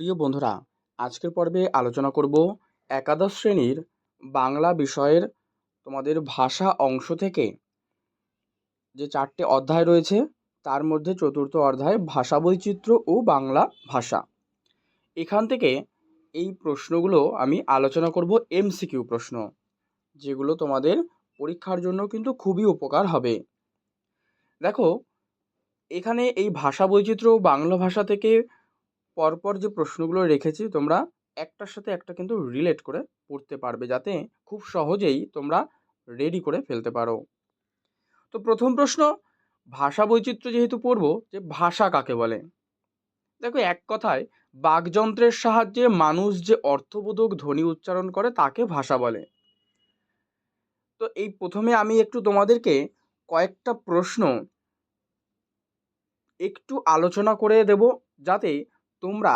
প্রিয় বন্ধুরা, আজকের পর্বে আলোচনা করব একাদশ শ্রেণির বাংলা বিষয়ের তোমাদের ভাষা অংশ থেকে যে চারটে অধ্যায় রয়েছে, তার মধ্যে চতুর্থ অধ্যায় ভাষা বৈচিত্র্য ও বাংলা ভাষা। এখান থেকে এই প্রশ্নগুলো আমি আলোচনা করব এমসিকিউ প্রশ্ন, যেগুলো তোমাদের পরীক্ষার জন্য কিন্তু খুবই উপকার হবে। দেখো, এখানে এই ভাষা বৈচিত্র্য বাংলা ভাষা থেকে পরপর যে প্রশ্নগুলো রেখেছি, তোমরা একটার সাথে একটা কিন্তু রিলেট করে পড়তে পারবে যাতে খুব সহজেই তোমরা রেডি করে ফেলতে পারো। তো প্রথম প্রশ্ন, ভাষা বৈচিত্র্য যেহেতু পড়ব, যে ভাষা কাকে বলে? দেখো, এক কথায়, বাকযন্ত্রের সাহায্যে মানুষ যে অর্থবোধক ধ্বনি উচ্চারণ করে, তাকে ভাষা বলে। তো এই প্রথমে আমি একটু তোমাদেরকে কয়েকটা প্রশ্ন একটু আলোচনা করে দেব, যাতে তোমরা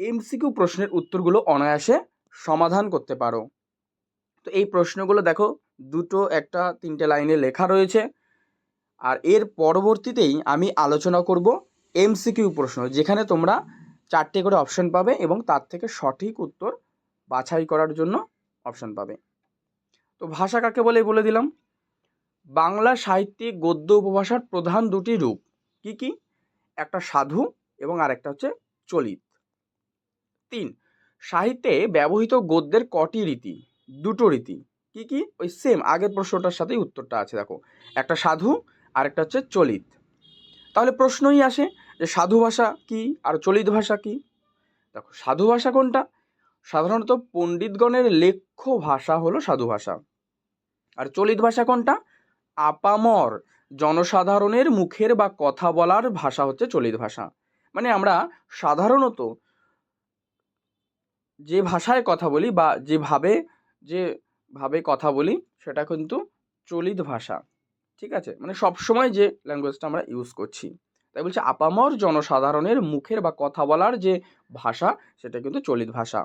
এমসিকিউ প্রশ্নের উত্তরগুলো অনায়াসে সমাধান করতে পারো। তো এই প্রশ্নগুলো দেখো, দুটো, একটা, তিনটে লাইনে লেখা রয়েছে। আর এর পরবর্তীতেই আমি আলোচনা করব এমসিকিউ প্রশ্ন, যেখানে তোমরা চারটে করে অপশন পাবে এবং তার থেকে সঠিক উত্তর বাছাই করার জন্য অপশন পাবে। তো ভাষা কাকে বলে বলে দিলাম? বাংলা সাহিত্যে গদ্য উপভাষার প্রধান দুটি রূপ, কি কি? একটা সাধু এবং আরেকটা হচ্ছে চলিত তিন, সাহিত্যে ব্যবহৃত গদ্যের কটি রীতি? দুটো রীতি। কি কি? ওই সেম আগের প্রশ্নটার সাথেই উত্তরটা আছে, দেখো। একটা সাধু আর একটা হচ্ছে চলিত। তাহলে প্রশ্নই আসে যে সাধু ভাষা কি, আর চলিত ভাষা কি? দেখো, সাধু ভাষা কোনটা? সাধারণত পণ্ডিতগণের লেখ্য ভাষা হলো সাধু ভাষা। আর চলিত ভাষা কোনটা? আপামর, জনসাধারণের মুখের বা কথা বলার ভাষা হচ্ছে চলিত ভাষা। মানে আমরা সাধারণত যে ভাষায় কথা বলি বা যেভাবে যেভাবে কথা বলি, সেটা কিন্তু চলিত ভাষা, ঠিক আছে? মানে সবসময় যে ল্যাঙ্গুয়েজটা আমরা ইউজ করছি। তাই বলছে আপামর জনসাধারণের মুখের বা কথা বলার যে ভাষা, সেটা কিন্তু চলিত ভাষা।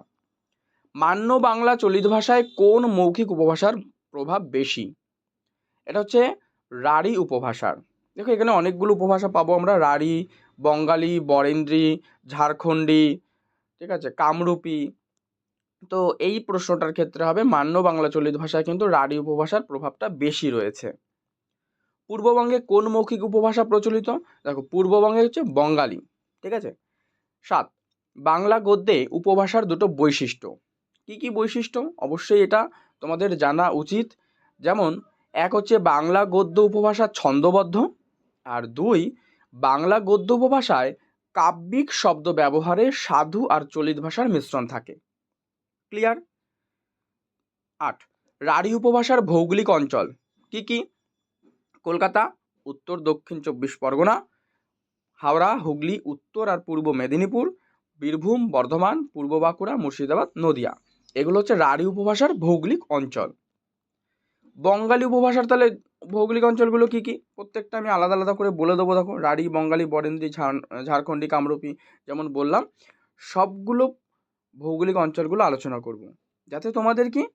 মান্য বাংলা চলিত ভাষায় কোন মৌখিক উপভাষার প্রভাব বেশি? এটা হচ্ছে রাঢ়ী উপভাষার। দেখো এখানে অনেকগুলো উপভাষা পাবো আমরা রাঢ়ী বঙ্গালী, বরেন্দ্রী, ঝাড়খণ্ডী, ঠিক আছে, কামরূপী। তো এই প্রশ্নটার ক্ষেত্রে হবে মান্য বাংলা চলিত ভাষায় কিন্তু রাঢ়ী উপভাষার প্রভাবটা বেশি রয়েছে। পূর্ববঙ্গে কোন মৌখিক উপভাষা প্রচলিত? দেখো, পূর্ববঙ্গে হচ্ছে বঙ্গালী, ঠিক আছে? সাত, বাংলা গদ্যে উপভাষার দুটো বৈশিষ্ট্য। কি কি বৈশিষ্ট্য? অবশ্যই এটা তোমাদের জানা উচিত। যেমন, এক হচ্ছে বাংলা গদ্য উপভাষা ছন্দবদ্ধ, আর দুই বাংলা গদ্য উপভাষায় কাব্যিক শব্দ ব্যবহারে সাধু আর চলিত ভাষার মিশ্রণ থাকে। ক্লিয়ার আট। রাঢ়ী উপভাষার ভৌগোলিক অঞ্চল। কি কি? কলকাতা, উত্তর, দক্ষিণ চব্বিশ পরগনা, হাওড়া, হুগলি, উত্তর আর পূর্ব মেদিনীপুর, বীরভূম, বর্ধমান, পূর্ব বাঁকুড়া, মুর্শিদাবাদ, নদিয়া। এগুলো হচ্ছে রাঢ়ী উপভাষার ভৌগোলিক অঞ্চল। বঙ্গালী উপভাষার তাহলে ভৌগোলিক অঞ্চলগুলো কী কী? প্রত্যেকটা আমি আলাদা আলাদা করে বলে দেবো। দেখো, রাঢ়ী, বঙ্গালী, বরেন্দ্রী, ঝাড়, ঝাড়খণ্ডী, কামরূপী যেমন বললাম, সবগুলো ভৌগোলিক অঞ্চলগুলো আলোচনা করব। যাতে তোমাদের কি?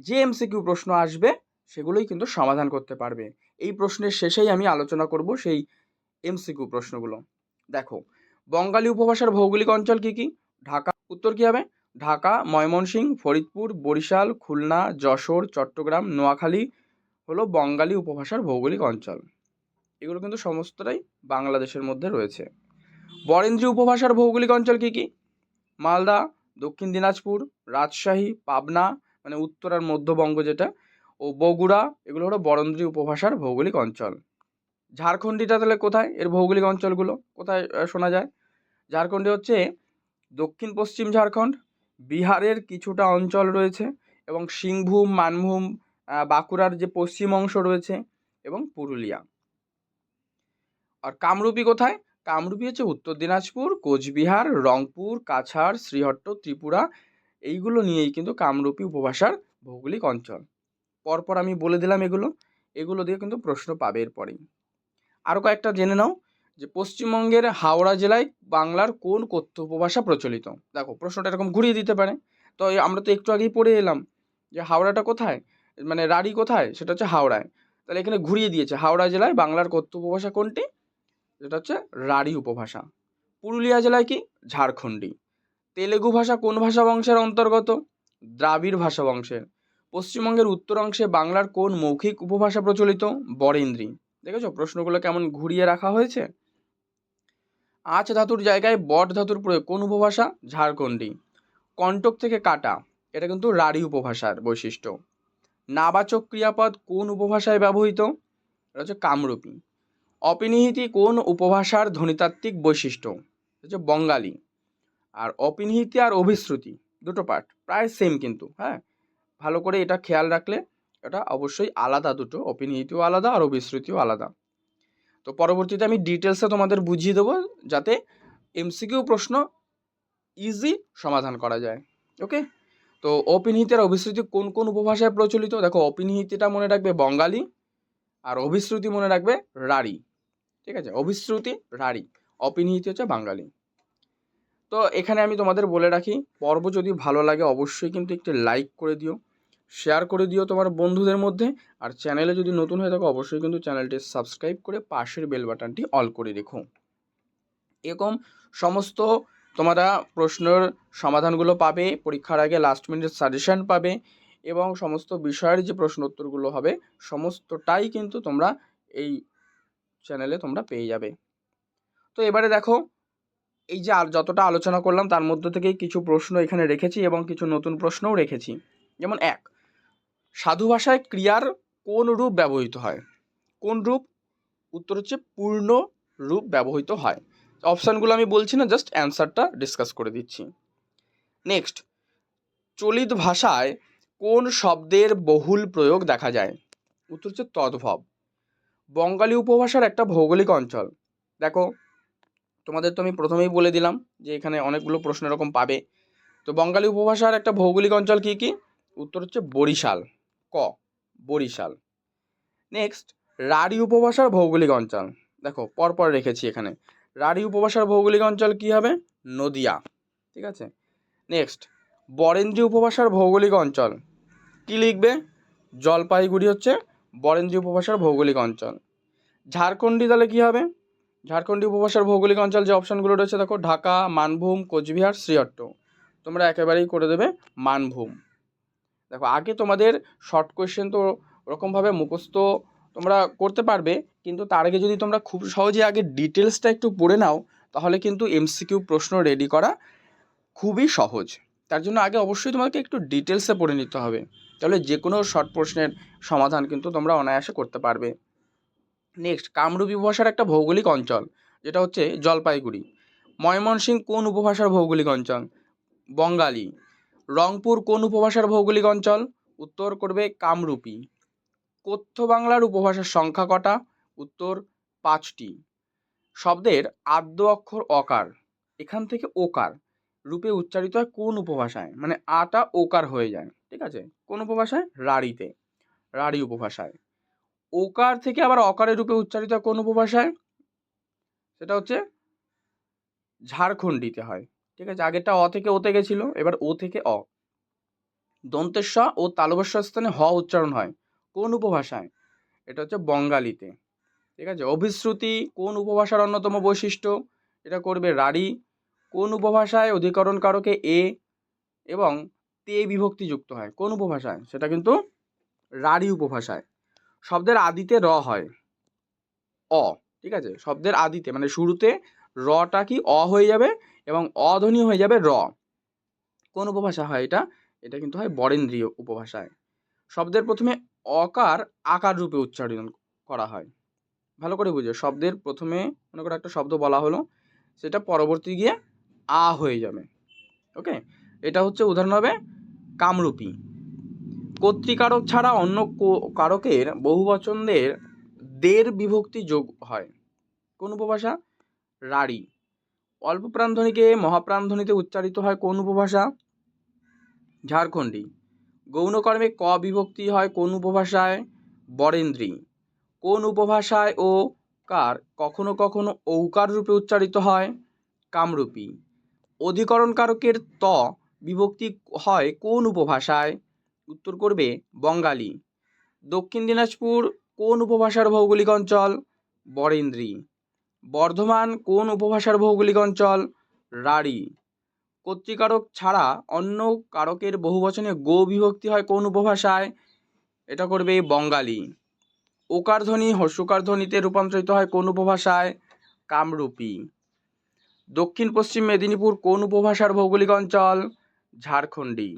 যে এমসিকিউ প্রশ্ন আসবে, সেগুলোই কিন্তু সমাধান করতে পারবে। এই প্রশ্নের শেষেই আমি আলোচনা করব সেই এমসিকিউ প্রশ্নগুলো। দেখো, বঙ্গালী উপভাষার ভৌগোলিক অঞ্চল কী কী? ঢাকা, উত্তর কী হবে? ঢাকা, ময়মনসিংহ, ফরিদপুর, বরিশাল, খুলনা, যশোর, চট্টগ্রাম, নোয়াখালী হলো বঙ্গালী উপভাষার ভৌগোলিক অঞ্চল। এগুলো কিন্তু সমস্তটাই বাংলাদেশের মধ্যে রয়েছে। বরেন্দ্রী উপভাষার ভৌগোলিক অঞ্চল কী কী? মালদা, দক্ষিণ দিনাজপুর, রাজশাহী, পাবনা মানে উত্তর আর মধ্যবঙ্গ যেটা, ও বগুড়া, এগুলো হলো বরেন্দ্রী উপভাষার ভৌগোলিক অঞ্চল। ঝাড়খণ্ডীটা তাহলে কোথায়? এর ভৌগোলিক অঞ্চলগুলো কোথায় শোনা যায়? ঝাড়খণ্ডে হচ্ছে দক্ষিণ পশ্চিম ঝাড়খণ্ড, বিহারের কিছুটা অঞ্চল রয়েছে এবং সিংভূম, মানভূম বাঁকুড়ার যে পশ্চিম অংশ রয়েছে এবং পুরুলিয়া। আর কামরূপী কোথায়? কামরূপী হচ্ছে উত্তর দিনাজপুর, কোচবিহার, রংপুর, কাছাড়, শ্রীহট্ট, ত্রিপুরা, এইগুলো নিয়েই কিন্তু কামরূপী উপভাষার ভৌগোলিক অঞ্চল। পরপর আমি বলে দিলাম এগুলো এগুলো দিয়ে কিন্তু প্রশ্ন পাবে এরপরেই। আরও কয়েকটা জেনে নাও যে পশ্চিমবঙ্গের হাওড়া জেলায় বাংলার কোন কথ্য উপভাষা প্রচলিত? দেখো, প্রশ্নটা এরকম ঘুরিয়ে দিতে পারে। তো আমরা তো একটু আগেই পড়ে এলাম যে হাওড়াটা কোথায়? মানে রাঢ়ী কোথায়? সেটা হচ্ছে হাওড়ায়। তাহলে এখানে ঘুরিয়ে দিয়েছে, হাওড়া জেলায় বাংলার কথ্য উপভাষা কোনটি? যেটা হচ্ছে রাঢ়ী উপভাষা। পুরুলিয়া জেলায় কি? ঝাড়খণ্ডী। তেলেগু ভাষা কোন ভাষা বংশের অন্তর্গত? দ্রাবিড় ভাষা বংশের। পশ্চিমবঙ্গের উত্তর অংশে বাংলার কোন মৌখিক উপভাষা প্রচলিত? বরেন্দ্রী। দেখেছ? প্রশ্নগুলো কেমন ঘুরিয়ে রাখা হয়েছে? আচ ধাতুর জায়গায় বট ধাতুর প্রয়োগ কোন উপভাষা? ঝাড়খণ্ডী। কণ্টক থেকে কাটা। এটা কিন্তু রাঢ়ী উপভাষার বৈশিষ্ট্য। নাবাচক ক্রিয়াপদ কোন উপভাষায় ব্যবহৃত? এটা হচ্ছে কামরূপী। অপিনিহিতি কোন উপভাষার ধ্বনিতাত্ত্বিক বৈশিষ্ট্য? হচ্ছে বঙ্গালী। আর অপিনিহিতি আর অভিশ্রুতি, দুটো পার্ট, প্রায় সেম কিন্তু হ্যাঁ? ভালো করে এটা খেয়াল রাখলে এটা অবশ্যই আলাদা দুটো, অপিনিহিতিও আলাদা আর অভিশ্রুতিও আলাদা। তো পরবর্তীতে আমি ডিটেলসে তোমাদের বুঝিয়ে দেবো যাতে এমসিকিউ প্রশ্ন ইজি সমাধান করা যায় ওকে তো অপিনিহিতি আর অভিশ্রুতি কোন কোন উপভাষায় প্রচলিত? দেখো অপিনিহিতিটা মনে রাখবে বঙ্গালী আর অভিশ্রুতি মনে রাখবে রাঢ়ী। ঠিক আছে? অভিশ্রুতি রাঢ়ী। অপিনিহিতি হচ্ছে বাঙালি। তো এখানে আমি তোমাদের বলে রাখি, পর্ব যদি ভালো লাগে অবশ্যই কিন্তু একটি লাইক করে দিও শেয়ার করে দিও তোমার বন্ধুদের মধ্যে, আর চ্যানেলে যদি নতুন হয়ে থাকো অবশ্যই কিন্তু চ্যানেলটি সাবস্ক্রাইব করে পাশের বেল বাটনটি অল করে রেখো। এরকম সমস্ত তোমরা প্রশ্নের সমাধানগুলো পাবে, পরীক্ষার আগে লাস্ট মিনিট সাজেশন পাবে এবং সমস্ত বিষয়ের যে প্রশ্ন উত্তরগুলো হবে, সমস্তটাই কিন্তু তোমরা এই চ্যানেলে তোমরা পেয়ে যাবে। তো এবারে দেখো, এই যে আর যতটা আলোচনা করলাম তার মধ্য থেকেই কিছু প্রশ্ন এখানে রেখেছি এবং কিছু নতুন প্রশ্নও রেখেছি। যেমন এক, সাধু ভাষায় ক্রিয়ার কোন রূপ ব্যবহৃত হয়? কোন রূপ? উত্তর হচ্ছে পূর্ণ রূপ ব্যবহৃত হয়। অপশানগুলো আমি বলছি না জাস্ট অ্যান্সারটা ডিসকাস করে দিচ্ছি। নেক্সট চলিত ভাষায় কোন শব্দের বহুল প্রয়োগ দেখা যায়? উত্তর হচ্ছে তদ্ভব। বঙ্গালী উপভাষার একটা ভৌগোলিক অঞ্চল। দেখো, তোমাদের তো আমি প্রথমেই বলে দিলাম যে এখানে অনেকগুলো প্রশ্ন এরকম পাবে। তো বঙ্গালী উপভাষার একটা ভৌগোলিক অঞ্চল কী কী? উত্তর হচ্ছে বরিশাল। ক? বরিশাল। নেক্সট রাঢ়ী উপভাষার ভৌগোলিক অঞ্চল। দেখো, পরপর রেখেছি এখানে। রাঢ়ী উপভাষার ভৌগোলিক অঞ্চল কী হবে? নদিয়া। ঠিক আছে? নেক্সট বরেন্দ্রী উপভাষার ভৌগোলিক অঞ্চল। কী লিখবে? জলপাইগুড়ি হচ্ছে বরেন্দ্রী উপভাষার ভৌগোলিক অঞ্চল। ঝাড়খণ্ডী তাহলে কী হবে? ঝাড়খণ্ডী উপভাষার ভৌগোলিক অঞ্চল যে অপশানগুলো রয়েছে, দেখো ঢাকা, মানভূম, কোচবিহার, শ্রীহট্ট। তোমরা একেবারেই করে দেবে মানভূম। দেখো, আগে তোমাদের শর্ট কোয়েশ্চেন তো ওরকমভাবে মুখস্থ তোমরা করতে পারবে, কিন্তু তার আগে যদি তোমরা খুব সহজে আগে ডিটেলসটা একটু পড়ে নাও, তাহলে কিন্তু এমসিকিউ প্রশ্ন রেডি করা খুবই সহজ। তার জন্য আগে অবশ্যই তোমাকে একটু ডিটেলসে পড়ে নিতে হবে, তাহলে যে কোনো শর্ট প্রশ্নের সমাধান কিন্তু তোমরা অনায়াসে করতে পারবে। নেক্সট, কামরূপ উপভাষার একটা ভৌগোলিক অঞ্চল, যেটা হচ্ছে জলপাইগুড়ি। ময়মনসিংহ কোন উপভাষার ভৌগোলিক অঞ্চল? বঙ্গালী। রংপুর কোন উপভাষার ভৌগোলিক অঞ্চল? উত্তর করবে কামরূপী। কথ্য বাংলার উপভাষার সংখ্যা কটা? উত্তর পাঁচটি। শব্দের আদ্য অক্ষর অকার। এখান থেকে ওকার। রূপে উচ্চারিত হয় কোন উপভাষায়? মানে আটা ওকার হয়ে যায়। ঠিক আছে? কোন উপভাষায়? রাঢ়িতে রাঢ়ি উপভাষায়। ওকার থেকে আবার অকারের রূপে উচ্চারিত হয় কোন উপভাষায়? সেটা হচ্ছে ঝাড়খণ্ডিতে হয়। ঠিক আছে? আগেরটা অ থেকে ওতে গেছিল, এবার ও থেকে অ। দন্তেশ্ব ও তালবস্য স্থানে হ উচ্চারণ হয়। কোন উপভাষায়? এটা হচ্ছে বঙ্গালীতে। ঠিক আছে? অভিশ্রুতি কোন উপভাষার অন্যতম বৈশিষ্ট্য? এটা করবে রাঢ়ী কোন উপভাষায় অধিকরণ কারকে এ এবং তে বিভক্তি যুক্ত হয়? কোন উপভাষায়? সেটা কিন্তু রাঢ়ী উপভাষায়। শব্দের আদিতে র হয়। অ। ঠিক আছে? শব্দের আদিতে মানে শুরুতে রটা কি অ হয়ে যাবে এবং অধ্বনি হয়ে যাবে র। কোন উপভাষা হয় এটা? এটা কিন্তু হয় বরেন্দ্রীয় উপভাষায়। শব্দের প্রথমে অকার আকার রূপে উচ্চারণ করা হয়। ভালো করে বুঝো, শব্দের প্রথমে মনে করো একটা শব্দ বলা হলো, সেটা পরবর্তী গিয়ে আ হয়ে যাবে। ওকে? এটা হচ্ছে উদাহরণ হবে কামরূপী। কর্তৃকারক ছাড়া অন্য কারকের বহু বহুবচনদের দের বিভক্তি যোগ হয়। কোন উপভাষা? রাঢ়ী অল্প প্রাণধ্বনিকে মহাপ্রাণধ্বনিতে উচ্চারিত হয় কোন উপভাষা? ঝাড়খণ্ডী। গৌণকর্মে ক বিভক্তি হয় কোন উপভাষায়? বরেন্দ্রী। কোন উপভাষায় ও কার কখনো কখনো ঔকার রূপে উচ্চারিত হয়? কামরূপী। অধিকরণ কারকের ত বিভক্তি হয় কোন উপভাষায়? উত্তর করবে বঙ্গালী। দক্ষিণ দিনাজপুর কোন উপভাষার ভৌগোলিক অঞ্চল? বরেন্দ্রী। বর্ধমান কোন উপভাষার ভৌগোলিক অঞ্চল? রাঢ়ী। কর্তৃকারক ছাড়া অন্য কারকের বহুবচনে গো বিভক্তি হয় কোন উপভাষায়? এটা করবে বঙ্গালী। ওকার ধ্বনি হর্ষকার ধ্বনিতে রূপান্তরিত হয় কোন উপভাষায়? কামরূপী। দক্ষিণ পশ্চিম মেদিনীপুর কোন উপভাষার ভৌগোলিক অঞ্চল? ঝাড়খণ্ডী।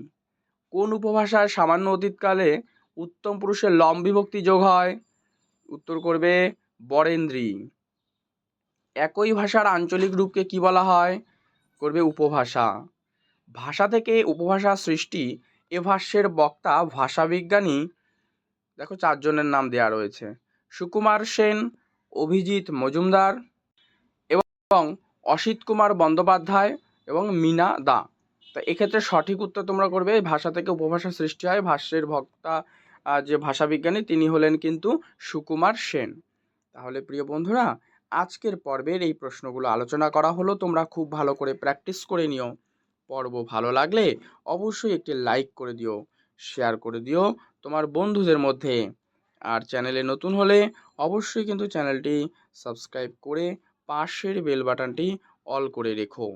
কোন উপভাষায় সামান্য অতীতকালে উত্তম পুরুষের লম বিভক্তি যোগ হয়? উত্তর করবে বরেন্দ্রী। একই ভাষার আঞ্চলিক রূপকে কি বলা হয়? করবে উপভাষা। ভাষা থেকে উপভাষা সৃষ্টি, এ ভাষ্যের বক্তা ভাষাবিজ্ঞানী, দেখো চারজনের নাম দেওয়া রয়েছে, সুকুমার সেন, অভিজিৎ মজুমদার এবং অসিত কুমার বন্দ্যোপাধ্যায় এবং মিনা দা। তো এক্ষেত্রে সঠিক উত্তর তোমরা করবে, এই ভাষা থেকে উপভাষা সৃষ্টি হয়, ভাষ্যের বক্তা যে ভাষাবিজ্ঞানী, তিনি হলেন কিন্তু সুকুমার সেন। তাহলে প্রিয় বন্ধুরা আজকের পর্বের এই প্রশ্নগুলো আলোচনা করা হলো। তোমরা খুব ভালো করে প্র্যাকটিস করে নিও। পর্ব ভালো লাগলে অবশ্যই একটি লাইক করে দিও শেয়ার করে দিও তোমার বন্ধুদের মধ্যে। আর চ্যানেলে নতুন হলে অবশ্যই কিন্তু চ্যানেলটি সাবস্ক্রাইব করে পাশের বেল বাটনটি অল করে রেখো।